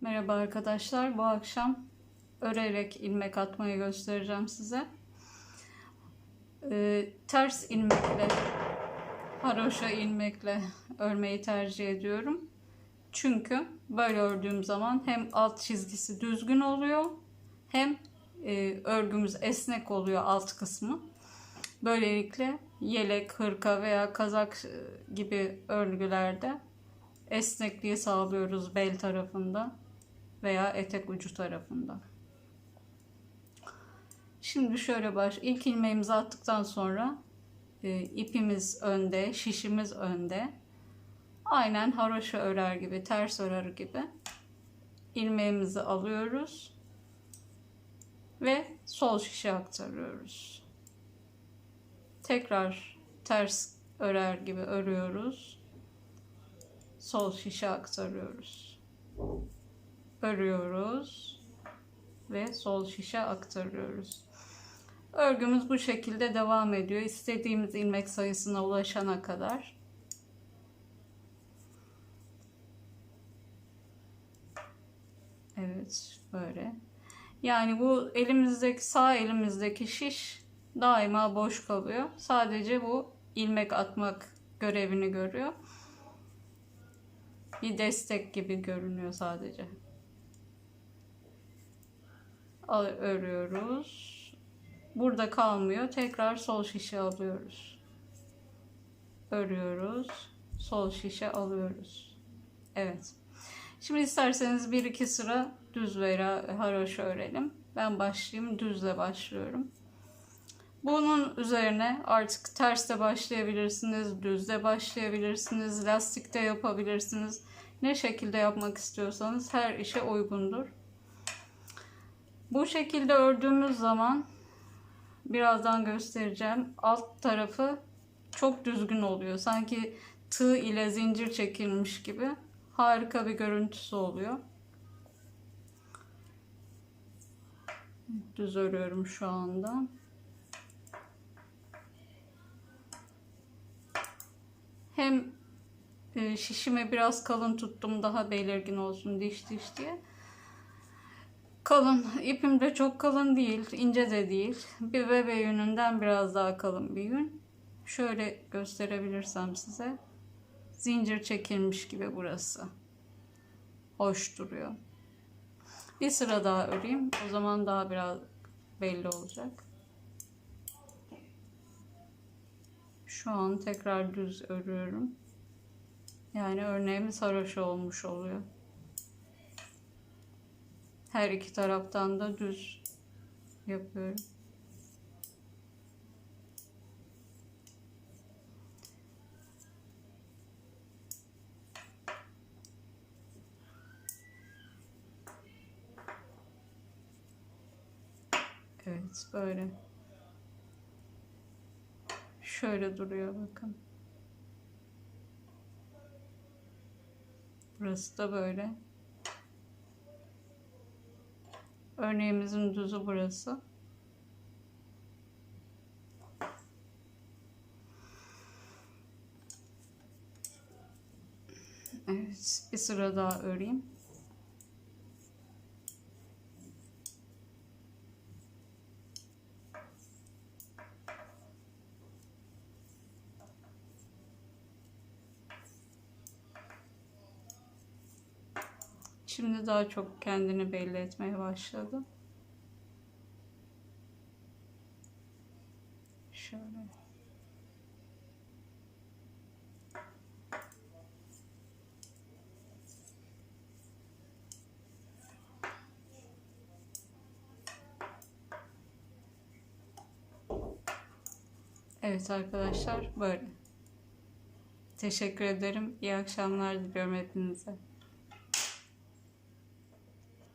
Merhaba arkadaşlar. Bu akşam örerek ilmek atmayı göstereceğim size. Ee, ters ilmekle, haroşa ilmekle örmeyi tercih ediyorum. Çünkü böyle ördüğüm zaman hem alt çizgisi düzgün oluyor hem e, örgümüz esnek oluyor alt kısmı. Böylelikle yelek, hırka veya kazak e, gibi örgülerde esnekliği sağlıyoruz bel tarafında veya etek ucu tarafında. Şimdi şöyle baş ilk ilmeğimizi attıktan sonra e, ipimiz önde, şişimiz önde. Aynen haroşa örer gibi, ters örer gibi ilmeğimizi alıyoruz ve sol şişe aktarıyoruz. Tekrar ters örer gibi örüyoruz. Sol şişe aktarıyoruz. Örüyoruz ve sol şişe aktarıyoruz. Örgümüz bu şekilde devam ediyor. İstediğimiz ilmek sayısına ulaşana kadar. Evet, böyle. Yani bu elimizdeki sağ elimizdeki şiş daima boş kalıyor. Sadece bu ilmek atmak görevini görüyor. Bir destek gibi görünüyor sadece. Örüyoruz. Burada kalmıyor. Tekrar sol şişe alıyoruz. Örüyoruz. Sol şişe alıyoruz. Evet. Şimdi isterseniz bir iki sıra düz veya haroşa örelim. Ben başlayayım. Düzle başlıyorum. Bunun üzerine artık terste başlayabilirsiniz, düzde başlayabilirsiniz, lastikte yapabilirsiniz. Ne şekilde yapmak istiyorsanız her işe uygundur. Bu şekilde ördüğümüz zaman birazdan göstereceğim. Alt tarafı çok düzgün oluyor. Sanki tığ ile zincir çekilmiş gibi harika bir görüntüsü oluyor. Düz örüyorum şu anda. Hem e, şişime biraz kalın tuttum daha belirgin olsun diş diş diye. Kalın. ipim de çok kalın değil. ince de değil. Bir bebe yününden biraz daha kalın bir yün. Şöyle gösterebilirsem size. Zincir çekilmiş gibi burası. Hoş duruyor. Bir sıra daha öreyim. O zaman daha biraz belli olacak. Şu an tekrar düz örüyorum. Yani örneğimiz haroşa olmuş oluyor. Her iki taraftan da düz yapıyorum. Evet böyle. Şöyle duruyor bakın. Burası da böyle. Örneğimizin düzü burası. Evet, bir sıra daha öreyim. Şimdi daha çok kendini belli etmeye başladı. Şöyle. Evet arkadaşlar böyle. Teşekkür ederim. İyi akşamlar diliyorum hepinize.